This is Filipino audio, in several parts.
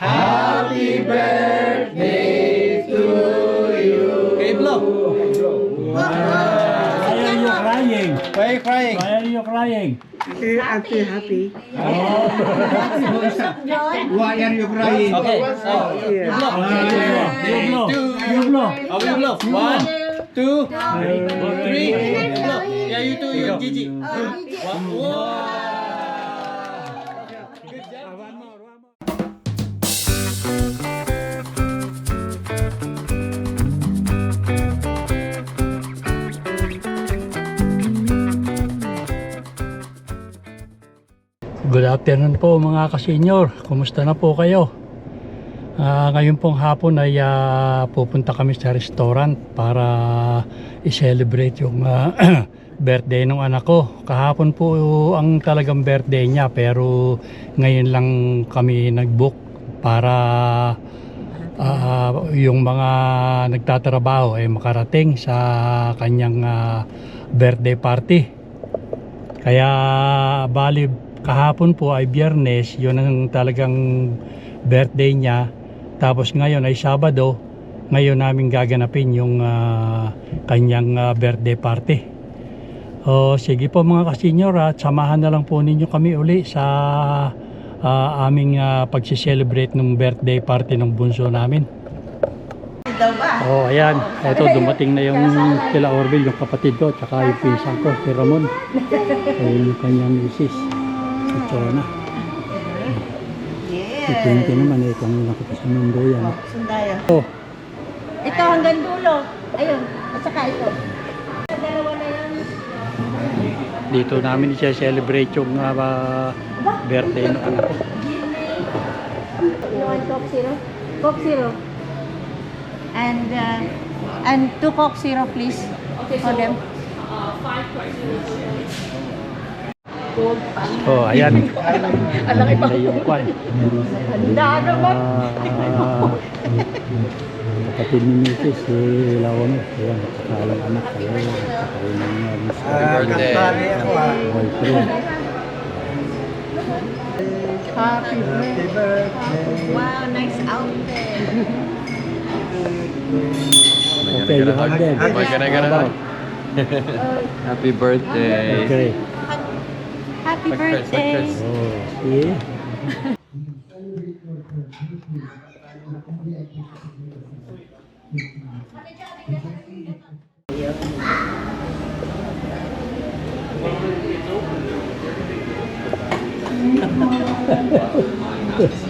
Happy birthday to you. Okay, blow. Why are you crying? Why are you crying? Why are you crying? Happy, happy. Why are you crying? Okay. So, you blow. You blow. You blow. Oh, you blow. One, two, three. Blow. Yeah, you too. You, Gigi. One. Whoa. Good afternoon po mga kasenyor. Kumusta na po kayo? Ah, ngayon pong hapon ay ah, pupunta kami sa restaurant para i-celebrate yung ah, birthday ng anak ko. Kahapon po ang talagang birthday niya pero ngayon lang kami nag-book para ah, yung mga nagtatrabaho ay makarating sa kanyang ah, birthday party. Kaya bali kahapon po ay biyernes, yun ang talagang birthday niya. Tapos ngayon ay Sabado, ngayon namin gaganapin yung ah, kanyang ah, birthday party. O sige po mga kasenyor at samahan na lang po ninyo kami uli sa ah, aming uh, pagsiselebrate ng birthday party ng bunso namin. Oh, ayan. Ito, dumating na yung kila Orville, yung kapatid ko, tsaka yung pinsan ko, si Ramon. Ayun yung kanyang misis. Ito na. Si Pinky naman, eh, kung nakita sa mundo yan. Sundaya. Oh, Ito hanggang dulo. Ayun. At saka ito. Dalawa na yan. dito namin i-celebrate yung ah, birthday ng anak ko. You want Coke Zero? Coke Zero. And, uh, and two Coke Zero, please. For them. Oh, ayan. Ganda yung kwan. Handa naman. Ah, kapatid ni Mrs. si Lawan. Ayan, yung anak. Ayan, tsaka yung mga mister. boyfriend. Happy birthday. Wow, nice outfit. Okay, you hug them. Can I get a hug? Happy birthday. Okay. Happy Like Chris, like birthday. Chris. Oh, see?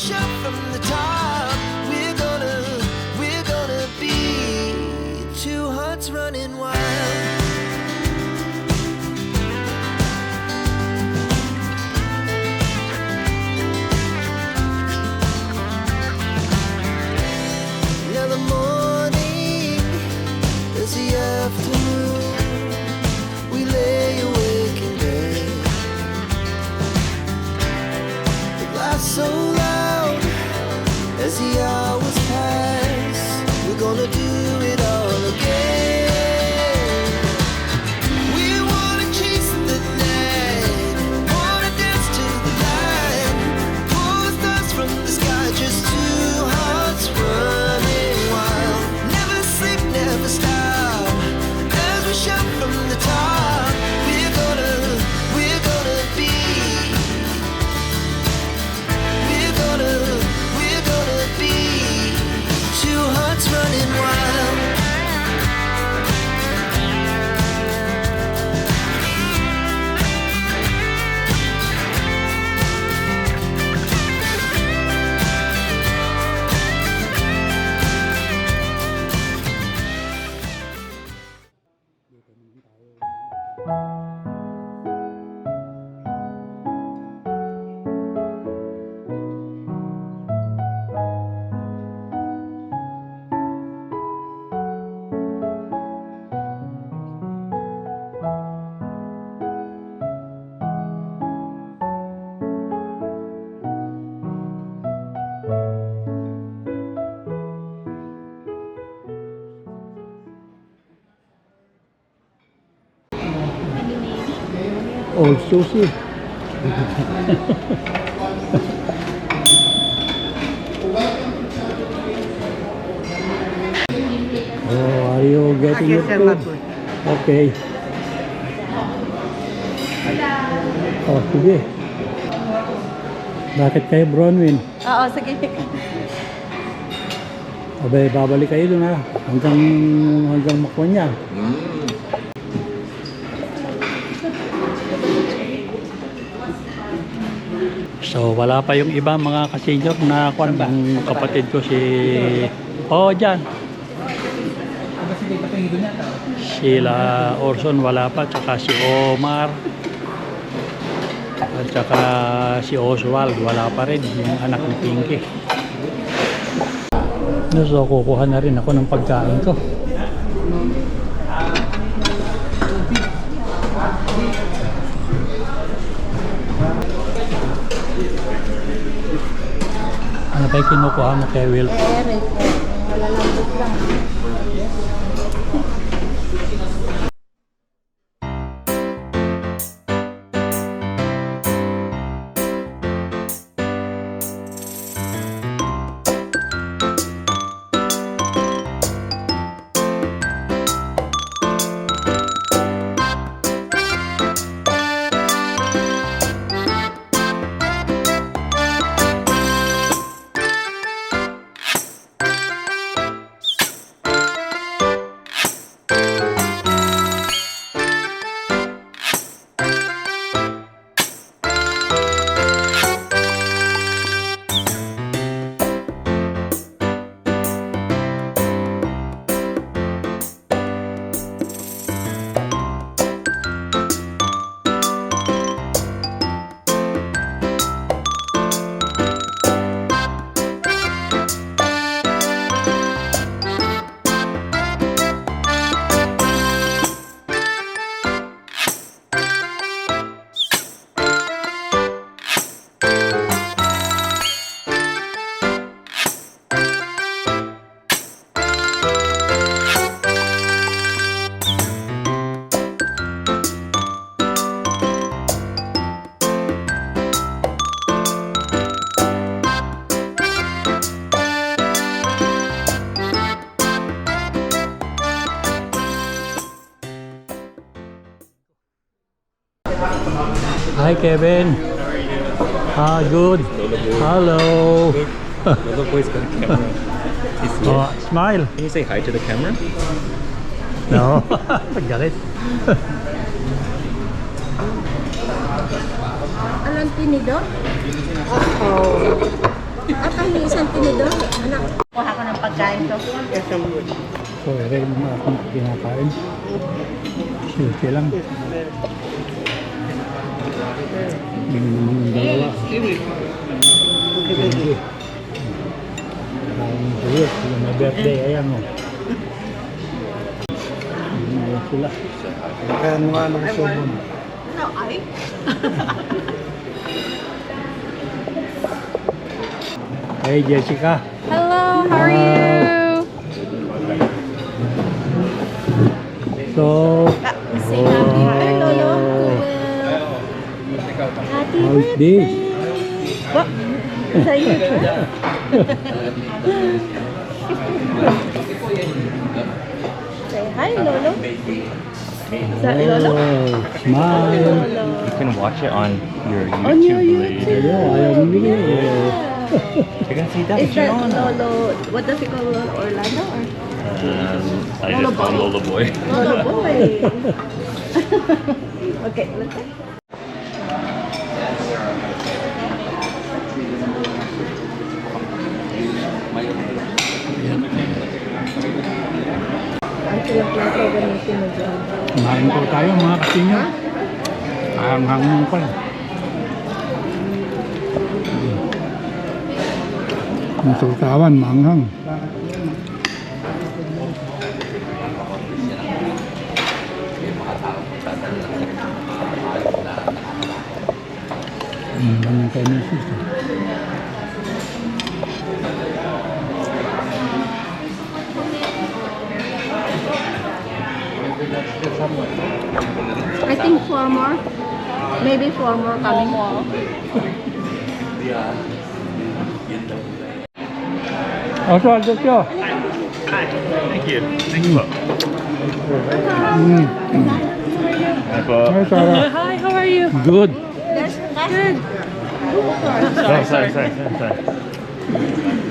pressure from the top. Sushi. oh, are you getting too? Makoy. Okay. Oh, sige. Bakit kayo Bronwyn? Oo, sige. Abay, babalik kayo doon ha. Hanggang, hanggang makuha niya. So, wala pa yung iba mga kasenyor na kung ang kapatid ko si... Oh, dyan. Sila Orson wala pa, tsaka si Omar. At tsaka si Oswald wala pa rin, yung anak ni Pinky. So, kukuha na rin ako ng pagkain ko. Yung kinukuha mo kay Will? Ere, malalambot lang. Hi, Kevin. Ah, good. Hello. Lolo boy's got a camera. He's here. Oh, smile. Can you say hi to the camera? No. Galit. Alam tinidor? Oo. At ang isang tinidor? Anak. Kuha ko ng pagkain ko. Yes, sir. So, ere mo na akong kinakain. Silke lang. Yung yung dalawa. Hindi. Ang suyot. Yung may birthday, ayan o. Ayan sila. Kaya mga ng sobon. Ano ay? Hey, Jessica. Hello, how are Wow. you? So, Happy how is this? What? Sa'yo ba? Say hi, Lolo. Sa Lolo? Oh, smile. Lolo. You can watch it on your YouTube. On your lady. YouTube. Ayaw, ayaw bumili. You're gonna see that Is that Fiona. Lolo, what does he call Lolo? Orlando or Um, I just call Lola boy. Lolo Boy? okay, let's Kumain po tayo mga kasinyo. Ang hangin pa. Ang sultawan, maanghang. Mm, ganyan kayo ng I think four more. Maybe four more coming. Oso, aldo siya. Thank you. Thank you. Mm. Hi. Hi, Sarah. Hi, how are you? Good. That's Sorry, sorry, sorry, sorry.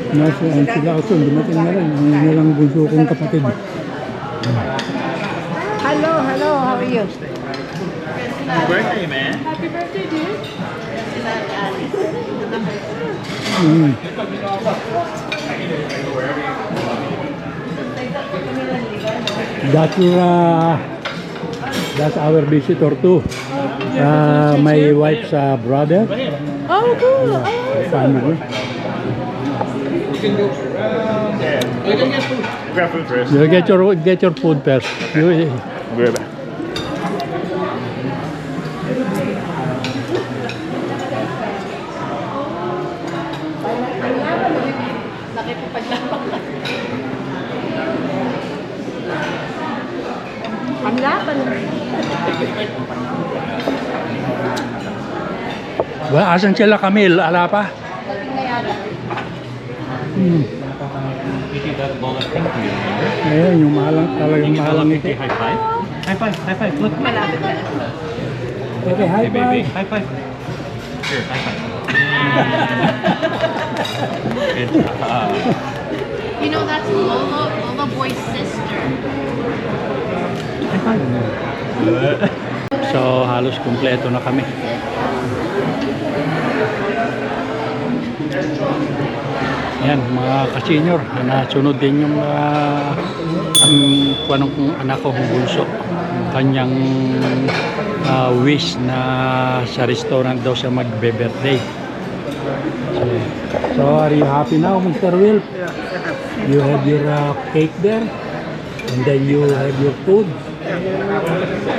Nasa ang sila ako, dumating na rin. Ang nilang bunso kong kapatid. Hello, hello, how are you? Happy birthday, man. Happy birthday, dude. Mm. That's your, uh, that's our visitor too. Uh, my wife's uh, brother, Oh, cool. Oh, family. Grab food first. You get your get your food first. You, Be right back. Panlaban. well, asan sila Camille? Ala pa? Hmm. Ayan, yung malang, talagang malang ito. High five. High five. High five. Look. Okay, hi, Hey, baby. bye. High five. Here, high five. Good job. You know, that's Lola, Lola Boy's sister. So, halos kumpleto na kami. Yan, mga ka-senior, nasunod din yung uh, ang kuanong kong anak ko bunso. Kanyang ah, wish na sa restaurant daw siya magbe-birthday. So, are you happy now, Mr. Will? You have your uh, cake there, and then you have your food.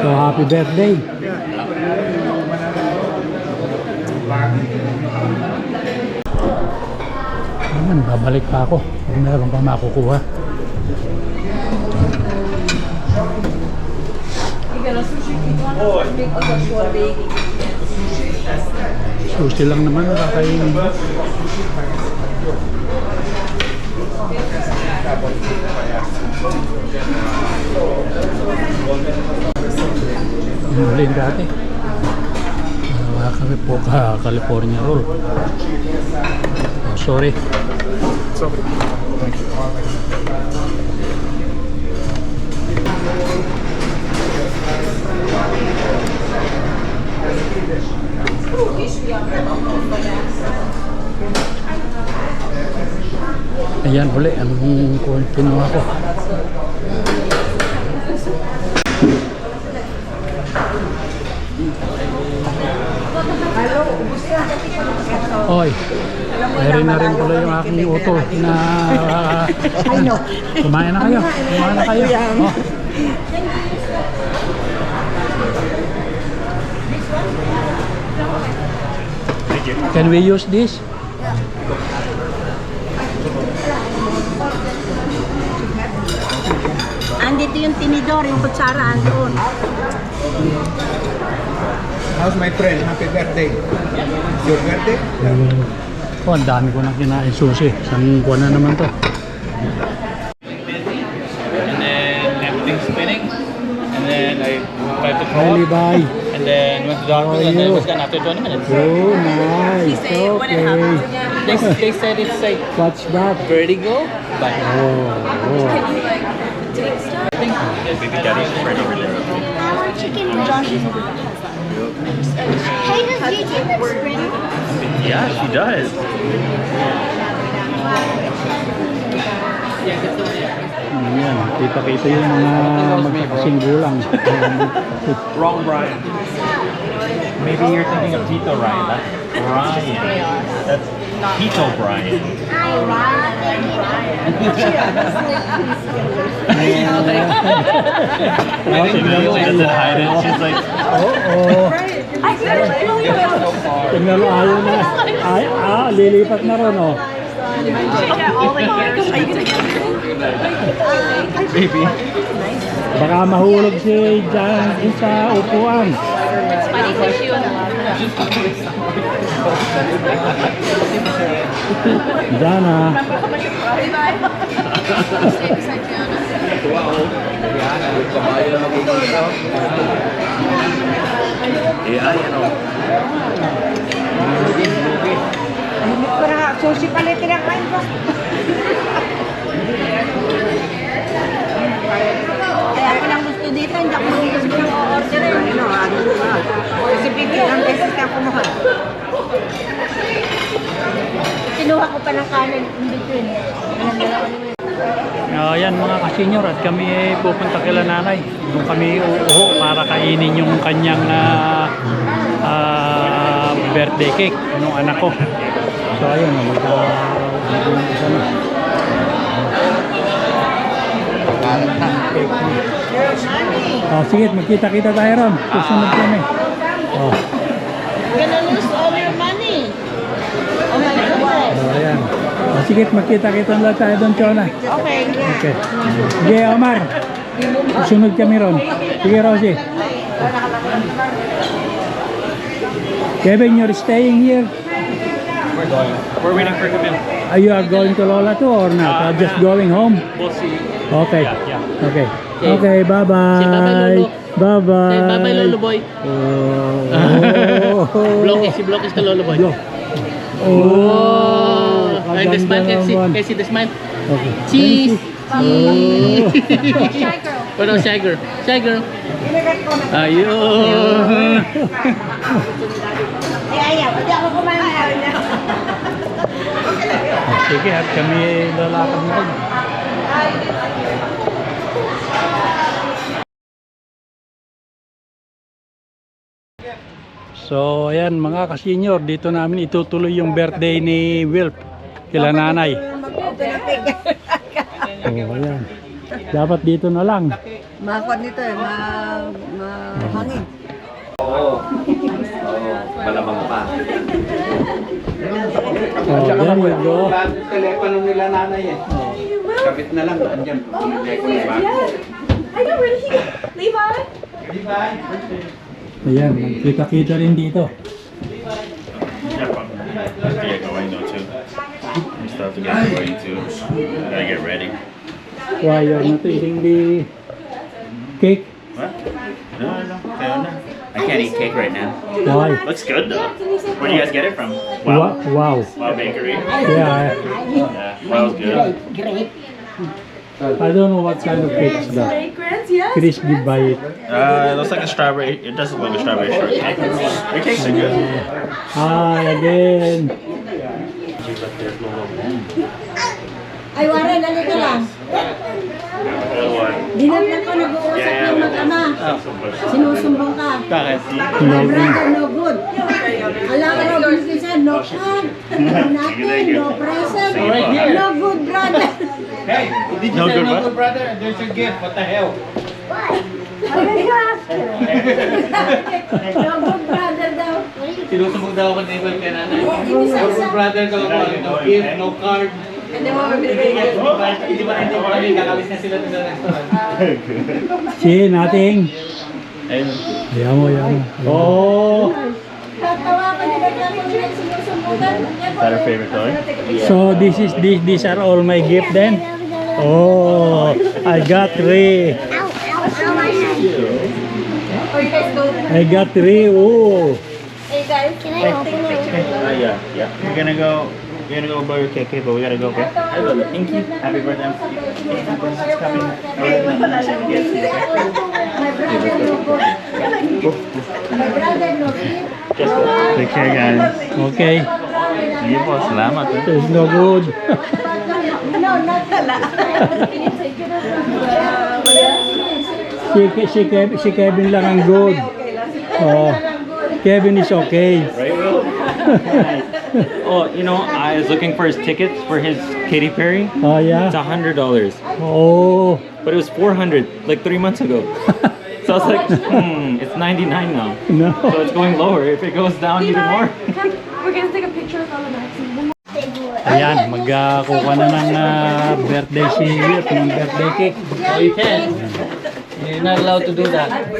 So, happy birthday. Naman, babalik pa ako. Meron pa makukuha. Sushi lang naman kakainin mo. Yung huli yung dati. Wala kami po ka California roll. Oh, sorry. Ayan, uli. Anong kung kinuha ko? Oy, meron na rin pala yung aking auto na kumain na kayo. Kumain na kayo. Oh. Thank you. Can we use this? Andito yung tinidor, yung kutsara andoon. How's my friend? Happy birthday. Your birthday? Oh, ang dami ko na kinain sushi. Isang kuha na naman to. And then everything's spinning. And then I tried to throw Hi, up. bye. And then went to the hospital and then it was gone after 20 minutes. Oh, nice. Okay. They, they said it's like What's that? vertigo, but Oh, oh. Baby daddy's ready for this. Hey, does Gigi look pretty? Yeah, she does. Ayan, kita-kita yung mga magkakasing gulang. Wrong Brian. Maybe you're thinking of Tito Ryan. That's Brian. That's Tito Brian. She doesn't hide it. She's like, Oo. I feel like Tingnan mo, ayaw na. Ay, ah, lilipat na ron, oh. Baby. Baka mahulog si Jan dun sa upuan. Funny tissue. Diyan ah. Para sushi pala tinakain ko. Kaya ako lang gusto dito, hindi ako gusto ng order. Ano, ano. Kinuha ko pa ng kanin in between. Uh, yan mga kasenyor at kami ay pupunta kila nanay. Doon kami uuho para kainin yung kanyang ah, ah, birthday cake nung anak ko. So ayun, oh, mag-umpisa na. Oh, sige, magkita-kita tayo ron. Susunod kami. Oh, gonna lose all your money. Oh my oh ayan. Oh, sige, magkita-kita lang tayo doon, Chona. Okay. Okay. Sige, Omar. Susunod kami ron. Sige, Rosie. Kevin, you're staying here? We're going. We're waiting for Camille. Are you are going to Lola too or not? Uh, Or just yeah. going home? We'll see. Okay. Yeah, yeah. Okay. Okay, bye-bye. bye-bye, Lolo. Bye-bye. Say bye-bye, Lolo boy. Oh. Block eh, si Block is the lolo boy. Block. Oh. Ay, the smile, can see, naman. can see the smile. Okay. Cheese! Oh. Shy girl. Pero shy girl. Shy girl. Ayun. Ay, ayaw. Hindi ako kumain. Sige at kami lalakad na rin. So ayan mga kasenyor, dito namin itutuloy yung birthday ni Wilp kila nanay. Oh, ayan. Dapat dito na lang. Makakot nito eh. Ma, mahangin. Malamang pa. Oh, there you go. Telepono nila nanay eh. Kapit na lang. Andyan. I know, really? Levi? Ayan, kita-kita rin dito. We still have to get ready too. Gotta get ready. Why you're not eating the cake? What? No, no, no, no. I can't eat cake right now. Why? Looks good though. Where do you guys get it from? Wa- Wow. Wow. Wow Bakery. Yeah, Yeah, Wow's good. I don't know what kind of cake is that. Crispy bite. Uh, it looks like a strawberry. It doesn't look like a strawberry shortcake. Your cakes are good. Hi again. Ay, Warren, halika lang. Dinatnan ko, nag-uusap ng mag-ama. Sinusumbong ka. Bakit? My brother, no good. Alam ko, Bilkisa, no card, no nothing, no present, no good brother. Hey, did you No say good no what? good brother? There's your gift. What the hell? no good brother daw. Sinusumbong daw ako ni Ivan kay nanay. No good brother daw ako. No gift, no card. Hindi mo mabibigay. Hindi ba, hindi kami kakalis na sila dun sa restaurant? See, nothing. Ayun. Ayan mo, ayan mo. Oh. Tatawa ka nila na kung sinusumbungan. Is that her favorite toy? So this is this these are all my gift then? Oh, I got three. I got three. Oh. Hey guys, can I open it? Yeah, yeah. We're gonna go. We're gonna go blow your cake, okay? But we gotta go, okay? Thank you. Happy birthday. It's coming. My brother, no good. My brother, no gift. Take care, guys. Okay. Sige po, salamat. eh. It's no good. No, not si, si, Kev, si Kevin lang ang good. Oh, Kevin is okay. Right, Will? oh, you know, I was looking for his tickets for his Katy Perry. Oh yeah. It's a hundred dollars, Oh. but it was four hundred like three months ago. So I was like, hmm, it's ninety nine now. No. So it's going lower. If it goes down even more. Come, we're gonna take a picture of all the Maxine. Ayan, magkukuha na ng ah, birthday si Whip, ng birthday cake. Oh, you can. You're not allowed to do that.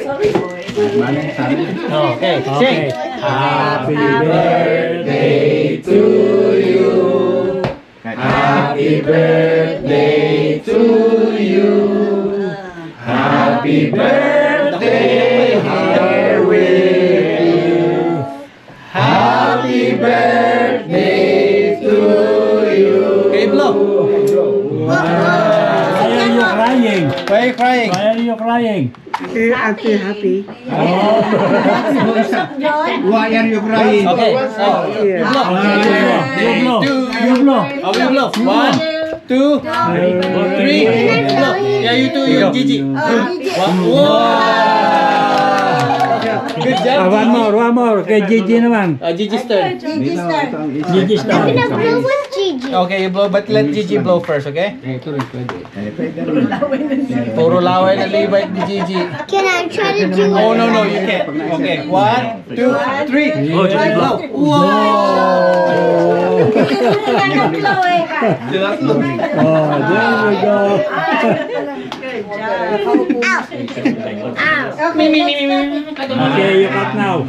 No, okay. Okay. Sing. Happy birthday to you. Happy birthday to you. Happy birthday, dear Will. Happy birthday to you. Okay, blow. Why are you crying? Why are you crying? Why are you crying? Happy, happy. Why are you crying? Okay, oh, you blow. You blow. Ah. You blow. Oh, we blow. One, two, three. Blow. Yeah, you two, you, Gigi. One. Wow. Good job. Ah, one more, one more. Kay Gigi naman. Uh, Gigi's turn. Gigi. Gigi's turn. Okay, you blow, but let Gigi blow first, okay? Puro laway na libay ni Gigi. Can I try to do Oh, no, no, you can't. Okay, one, two, three. Oh, Gigi blow. Wow. Oh, there we go. Okay, you cut now.